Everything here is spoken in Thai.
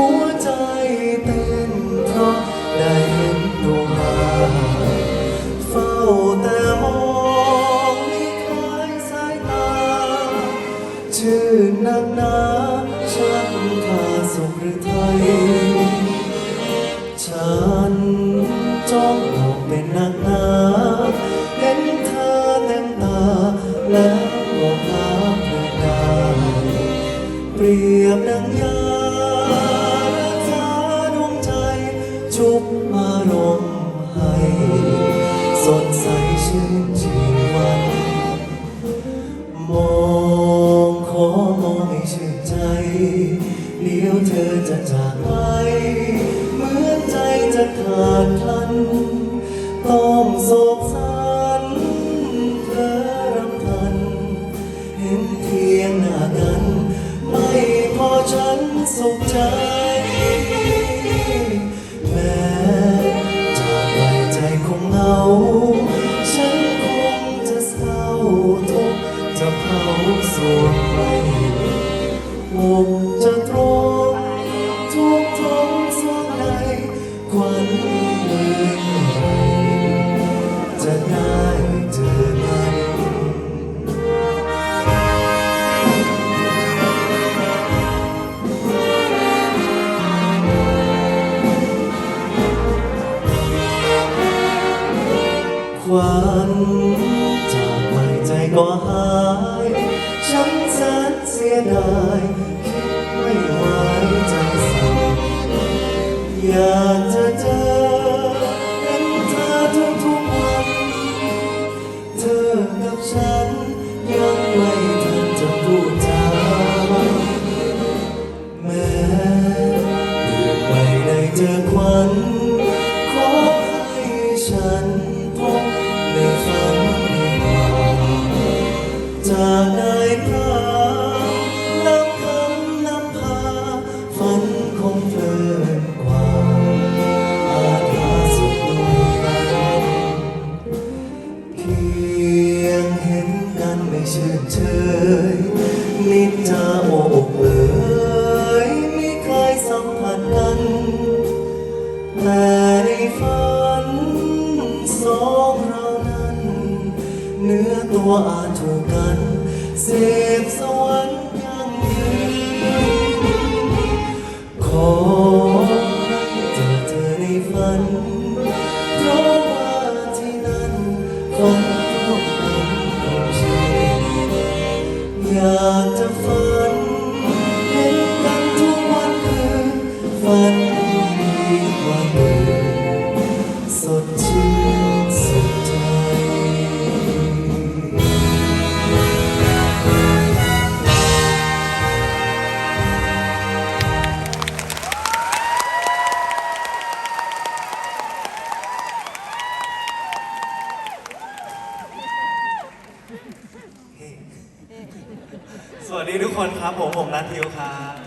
หัวใจเต้นเพราะได้เห็นดวงดาเฝ้าแต่มองไม่คลายสายตา ชื่อนันาช่างทาสุขหรือไทย ชุบอารมณ์ให้สดใสชื่นชีวัน มองขอมองให้ชื่นใจเดี๋ยวเธอจะจากไปเหมือนใจจะขาดพลัน ต้องโศกสันเธอรำพัน เห็นเพียงหน้ากัน ไม่พอฉันสุขใจ ทุกข์จะเผาสวงไปอกจะตรงทุกท้องสวงในควัน ก็หาย ฉันแสนเสียดายคิดไม่ไหวใจสั่นอยากจะ นกว่าอาจหาสุด้วยกันเพียงเห็นกันไม่ชื่นเชยนิจจาโอบเอยไม่เคยสัมผัสกัน แต่ในฝันสองเรานั้น เนื้อตัวอาจถูกกันเสพสวรรค์ยั อยากจะ สวัสดีทุกคนครับผมผมนัททิวครับ